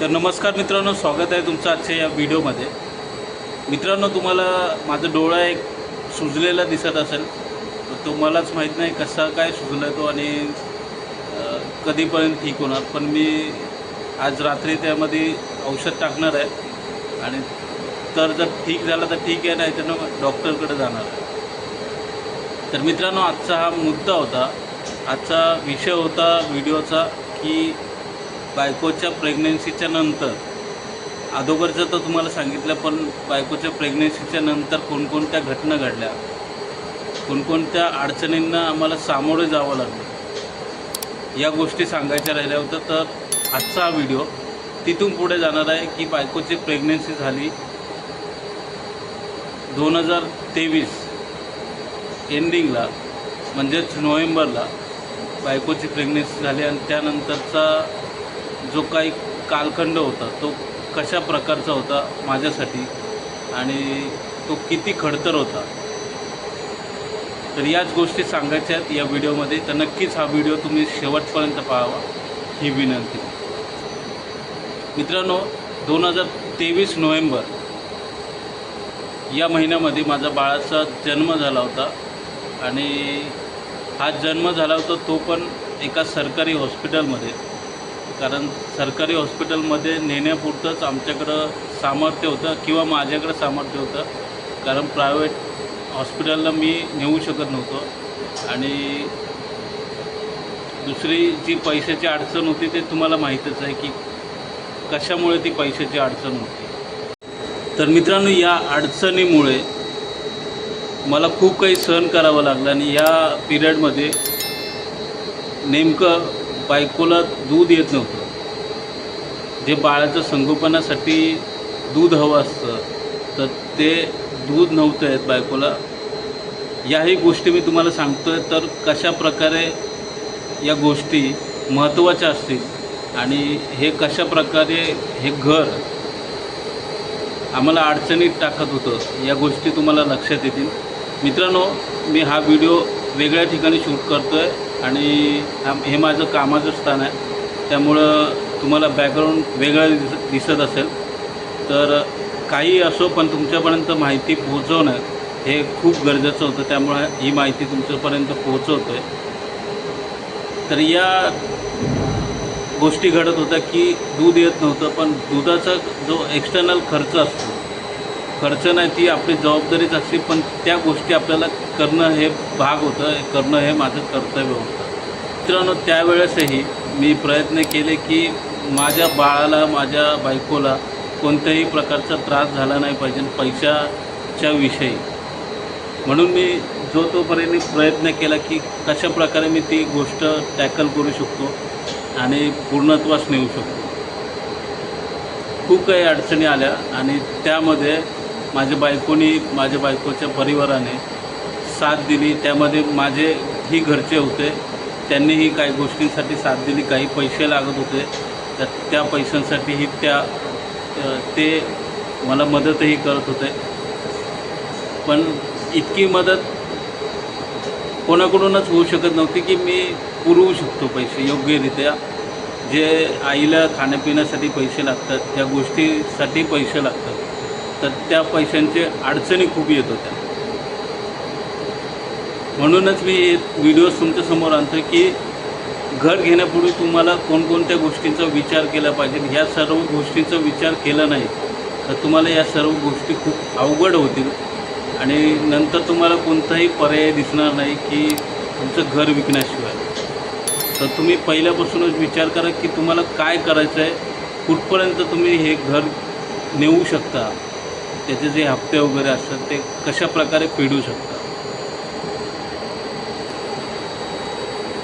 तर नमस्कार मित्रांनो स्वागत आहे तुमचं आजच्या या व्हिडिओमध्ये. मित्रांनो तुम्हाला माझं डोळा एक सुजलेला दिसत असेल. तर तो मलाच माहीत नाही कसा काय सुजला तो आणि कधीपर्यंत ठीक होणार. पण मी आज रात्री त्यामध्ये औषध टाकणार आहे. आणि तर जर ठीक झालं तर ठीक आहे नाही तर डॉक्टरकडे जाणार आहे. तर मित्रांनो आजचा हा मुद्दा होता. आजचा विषय होता व्हिडिओचा की बायकोच्या प्रेग्नेन्सीच्या नंतर. अगोदरचं तर तुम्हाला सांगितलं पण बायकोच्या प्रेग्नेन्सीच्या नंतर कोणकोणत्या घटना घडल्या? कोणकोणत्या अडचणींना आम्हाला सामोरे जावं लागलं? या गोष्टी सांगायच्या राहिल्या होत्या तर आजचा हा व्हिडिओ तिथून पुढे जाणार आहे की बायकोची प्रेग्नेन्सी झाली दोन हजार तेवीस एंडिंगला म्हणजेच नोव्हेंबरला बायकोची प्रेग्नेन्सी झाली आणि त्यानंतरचा जो काही कालखंड होता तो कशा प्रकारचा होता माझ्यासाठी आणि तो किती खडतर होता. तर याच गोष्टी सांगायच्या आहेत या व्हिडिओमध्ये. तर नक्कीच हा व्हिडिओ तुम्ही शेवटपर्यंत पाहावा. ही विनंती. मित्रांनो दोन हजार तेवीस नोव्हेंबर या महिन्यामध्ये माझा बाळाचा जन्म झाला होता आणि हा जन्म झाला होता तो पण एका सरकारी हॉस्पिटलमध्ये. कारण सरकारी हॉस्पिटलमध्ये नेण्यापुरतंच आमच्याकडं सामर्थ्य होतं किंवा माझ्याकडं सामर्थ्य होतं. कारण प्रायव्हेट हॉस्पिटलला मी नेऊ शकत नव्हतो. आणि दुसरी जी पैशाची अडचण होती ते तुम्हाला माहीतच आहे की कशामुळे ती पैशाची अडचण होती. तर मित्रांनो या अडचणीमुळे मला खूप काही सहन करावं लागलं आणि या पिरियडमध्ये नेमकं बायकोला दूध येत नव्हतं. जे बाळाच्या संगोपनासाठी दूध हवं असतं तर ते दूध नव्हतं आहेत बायकोला. याही गोष्टी मी तुम्हाला सांगतो आहे तर कशा प्रकारे या गोष्टी महत्त्वाच्या असतील आणि हे कशा प्रकारे हे घर आम्हाला अडचणीत टाकत होतं या गोष्टी तुम्हाला लक्षात येतील. मित्रांनो मी हा व्हिडिओ वेगळ्या ठिकाणी शूट करतो आहे आणि हा- हे माझं कामाचं स्थान आहे. त्यामुळं तुम्हाला बॅकग्राऊंड वेगळं दिस दिसत असेल. तर काही असो पण तुमच्यापर्यंत माहिती पोहोचवणं हे खूप गरजेचं होतं. त्यामुळे ही माहिती तुमच्यापर्यंत पोहोचवतो आहे तर या गोष्टी घडत होत्या की दूध येत नव्हतं पण दुधाचा जो एक्सटर्नल खर्च असतो खर्च नाही ती आपली जबाबदारीच असते पण त्या गोष्टी आपल्याला करणं हे भाग होतं करणं हे माझं कर्तव्य होतं. मित्रांनो त्यावेळेसही मी प्रयत्न केले की माझ्या बाळाला माझ्या बायकोला कोणत्याही प्रकारचा त्रास झाला नाही पाहिजे पैशाच्या विषयी. म्हणून मी जो तोपर्यंत प्रयत्न केला की कशा प्रकारे मी ती गोष्ट टॅकल करू शकतो आणि पूर्णत्वास नेऊ शकतो. खूप काही अडचणी आल्या आणि त्यामध्ये माझ्या बायकोनी माझ्या बायकोच्या परिवाराने साथ दिली. त्यामध्ये माझे ही घरचे होते. त्यांनीही काही गोष्टींसाठी साथ दिली. काही पैसे लागत होते. तर त्या पैशांसाठीही त्या ते मला मदतही करत होते. पण इतकी मदत कोणाकडूनच होऊ शकत नव्हती की मी पुरवू शकतो पैसे योग्यरित्या. जे आईला खाण्यापिण्यासाठी पैसे लागतात त्या गोष्टीसाठी पैसे लागतात. तर त्या पैशांचे अडचणी खूप येत होत्या. म्हणूनच मी व्हिडिओज तुमच्यासमोर आणतो की घर घेण्यापूर्वी तुम्हाला कोणकोणत्या गोष्टींचा विचार केला पाहिजे. ह्या सर्व गोष्टींचा विचार केला नाही तर तुम्हाला या सर्व गोष्टी खूप अवघड होतील. आणि नंतर तुम्हाला कोणताही पर्याय दिसणार नाही की तुमचं घर विकण्याशिवाय. तर तुम्ही पहिल्यापासूनच विचार करा की तुम्हाला काय करायचं आहे कुठपर्यंत तुम्ही हे घर नेऊ शकता? त्याचे जे हप्ते वगैरे असतात ते कशा प्रकारे फेडू शकता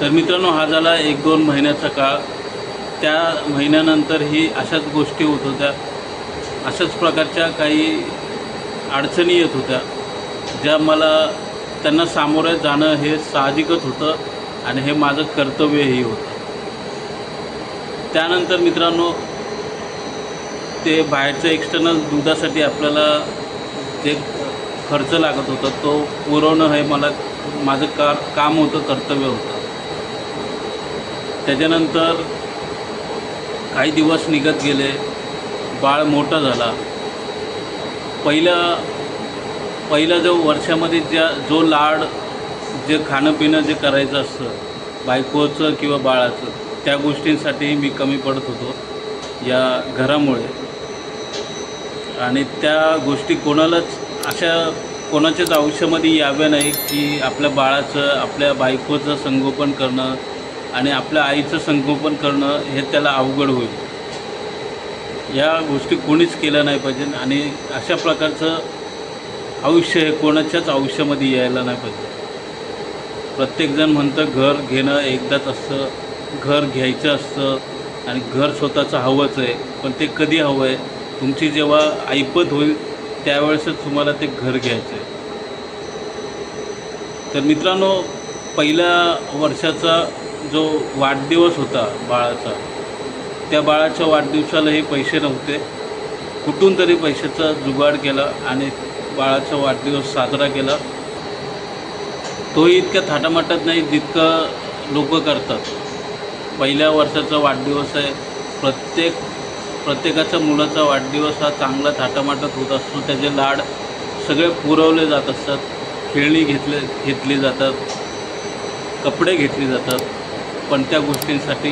तर मित्रांनो हा झाला एक दोन महिन्याचा काळ. त्या महिन्यानंतरही अशाच गोष्टी होत होत्या. अशाच प्रकारच्या काही अडचणी येत होत्या ज्या मला त्यांना सामोरं जाणं हे साहजिकच होतं आणि हे माझं कर्तव्यही होतं. त्यानंतर मित्रांनो ते बाहेरचं एक्सटर्नल दुधासाठी आपल्याला जे खर्च लागत होता तो पुरवणं हे मला माझं का काम होतं कर्तव्य होतं. त्याच्यानंतर काही दिवस निघत गेले बाळ मोठा झाला. पहिलं पहिलं जो वर्षामध्ये ज्या जो लाड जे खाणं पिणं जे करायचं असतं बायकोचं किंवा बाळाचं त्या गोष्टींसाठी मी कमी पडत होतो. या घरामुळे. आणि त्या गोष्टी कोणालाच अशा कोणाच्याच आयुष्यामध्ये याव्या नाही की आपल्या बाळाचं आपल्या बायकोचं संगोपन करणं आणि आपल्या आईचं संगोपन करणं हे त्याला अवघड होईल. या गोष्टी कोणीच केल्या नाही पाहिजे आणि अशा प्रकारचं आयुष्य हे कोणाच्याच आयुष्यामध्ये यायला नाही पाहिजे. प्रत्येकजण म्हणतं घर घेणं एकदाच असतं घर घ्यायचं असतं आणि घर स्वतःचं हवंच आहे पण ते कधी हवं आहे तुमची जेव्हा ऐपत होईल त्यावेळेसच तुम्हाला ते घर घ्यायचं आहे तर मित्रांनो पहिल्या वर्षाचा जो वाढदिवस होता बाळाचा त्या बाळाच्या वाढदिवसालाही पैसे नव्हते. कुठून तरी पैशाचा जुगाड केला आणि बाळाचा वाढदिवस साजरा केला. तोही इतक्या थाटामाटात नाही जितकं लोक करतात. पहिल्या वर्षाचा वाढदिवस आहे. प्रत्येक प्रत्येकाच्या मुलाचा वाढदिवस हा चांगला थाटामाटात होत असतो. त्याचे लाड सगळे पुरवले जात असतात. खेळणी घेतले घेतली जातात. कपडे घेतले जातात. पण त्या गोष्टींसाठी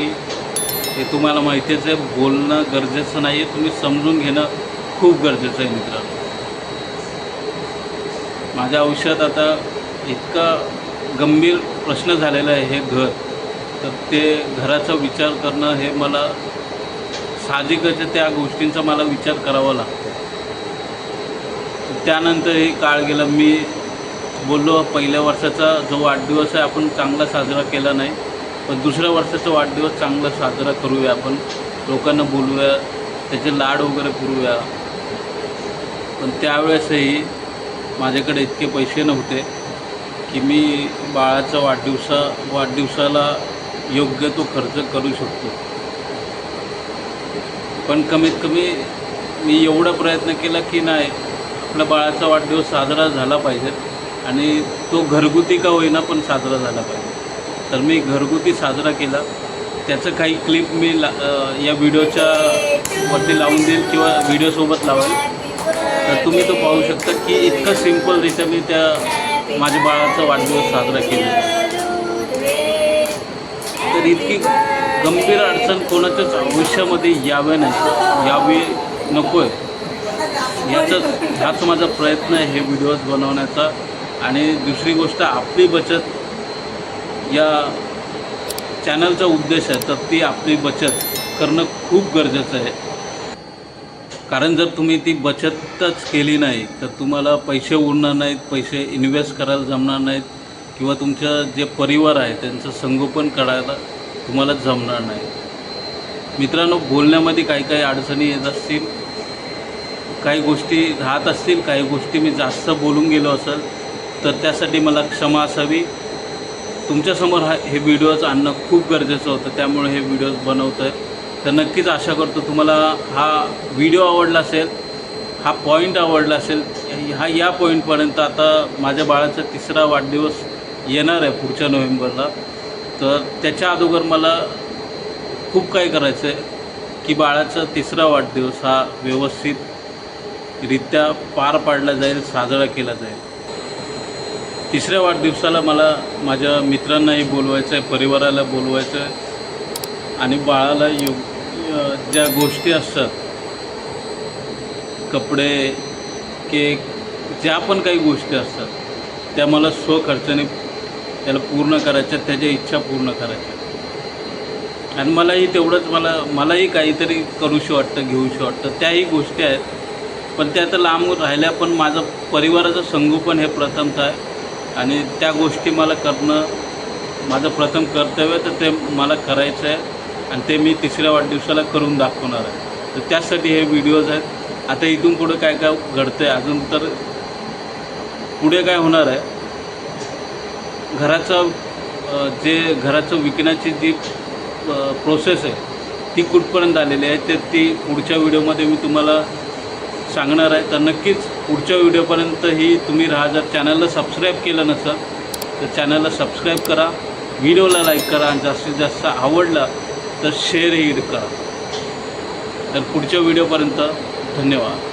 हे तुम्हाला माहितीच आहे बोलणं गरजेचं नाही आहे तुम्ही समजून घेणं खूप गरजेचं आहे मित्रांनो. माझ्या आयुष्यात आता इतका गंभीर प्रश्न झालेला आहे हे घर. तर ते घराचा विचार करणं हे मला साहजिकच त्या गोष्टींचा मला विचार करावा लागतो. त्यानंतरही काळ गेला मी बोललो पहिल्या वर्षाचा जो वाढदिवस आहे आपण चांगला साजरा केला नाही पण दुसऱ्या वर्षाचा वाढदिवस चांगला साजरा करूया आपण. लोकांना बोलूया त्याचे लाड वगैरे करूया. पण त्यावेळेसही माझ्याकडे इतके पैसे नव्हते की मी बाळाचा वाढदिवसा वाढदिवसाला योग्य तो खर्च करू शकतो. पण कमीत कमी मी एवढा प्रयत्न केला की नाही आपल्या बाळाचा वाढदिवस साजरा झाला पाहिजे आणि तो घरगुती का होईना पण साजरा झाला पाहिजे. तर मी घरगुती साजरा केला. त्याचं काही क्लिप मी ला या व्हिडिओच्या वरती लावून देईल किंवा व्हिडिओसोबत लावेल. तर तुम्ही तो पाहू शकता की इतकं सिम्पलरित्या मी त्या माझ्या बाळाचा वाढदिवस साजरा केला तर इतकी गंभीर अडचण कोणाच्याच आयुष्यामध्ये यावे नाही. यावी नको आहे याचाच हाच माझा प्रयत्न आहे हे व्हिडिओज बनवण्याचा. आणि दुसरी गोष्ट आपली बचत या चॅनलचा उद्देश आहे तर ती आपली बचत करणं खूप गरजेचं आहे. कारण जर तुम्ही ती बचतच केली नाही तर तुम्हाला पैसे उरणार नाहीत पैसे इन्व्हेस्ट करायला जमणार नाहीत किंवा तुमचं जे परिवार आहे त्यांचं संगोपन करायला तुम्हाला जमणार नाही. मित्रांनो बोलण्यामध्ये काही काही अडचणी येत असतील काही गोष्टी राहत असतील काही गोष्टी मी जास्त बोलून गेलो असेल तर त्यासाठी मला क्षमा असावी. तुमच्यासमोर हा हे व्हिडिओज आणणं खूप गरजेचं होतं त्यामुळे हे व्हिडिओज बनवतो आहे तर नक्कीच आशा करतो तुम्हाला हा व्हिडिओ आवडला असेल हा पॉईंट आवडला असेल हा या पॉईंटपर्यंत आता माझ्या बाळाचा तिसरा वाढदिवस येणार आहे पुढच्या नोव्हेंबरला. तर त्याच्या अगोदर मला खूप काही करायचं आहे की बाळाचा तिसरा वाढदिवस हा व्यवस्थितरित्या पार पाडला जाईल साजरा केला जाईल. तिसऱ्या वाढदिवसाला मला माझ्या मित्रांनाही बोलवायचं आहे परिवाराला बोलवायचं आहे आणि बाळाला योग ज्या गोष्टी असतात कपडे केक ज्या पण काही गोष्टी असतात त्या मला स्वखर्चाने त्याला पूर्ण करायच्या त्याच्या इच्छा पूर्ण करायच्या. आणि मलाही तेवढंच मला मलाही काहीतरी करूशी वाटतं घेऊशी वाटतं. त्याही गोष्टी आहेत. पण त्या तर लांब राहिल्या पण माझं परिवाराचं संगोपन हे प्रथमच आहे. आणि त्या गोष्टी मला करणं माझं प्रथम कर्तव्य तर ते मला करायचं आहे. आणि ते मी तिसऱ्या वाढदिवसाला करून दाखवणार आहे. तर त्यासाठी हे व्हिडिओज आहेत. आता इथून पुढं काय काय घडतं आहे अजून तर पुढे काय होणार आहे? घराचं जे घराचं विकण्याची जी प्रोसेस आहे ती कुठपर्यंत आलेली आहे ते ती पुढच्या व्हिडिओमध्ये मी तुम्हाला सांगणार आहे. तर नक्कीच पुढच्या व्हिडिओपर्यंत ही तुम्ही राहा. जर चॅनलला सबस्क्राईब केलं नसेल तर चॅनलला सबस्क्राईब करा. व्हिडिओला लाईक करा आणि जास्तीत जास्त आवडला तर शेअरही करा. तर पुढच्या व्हिडिओपर्यंत धन्यवाद.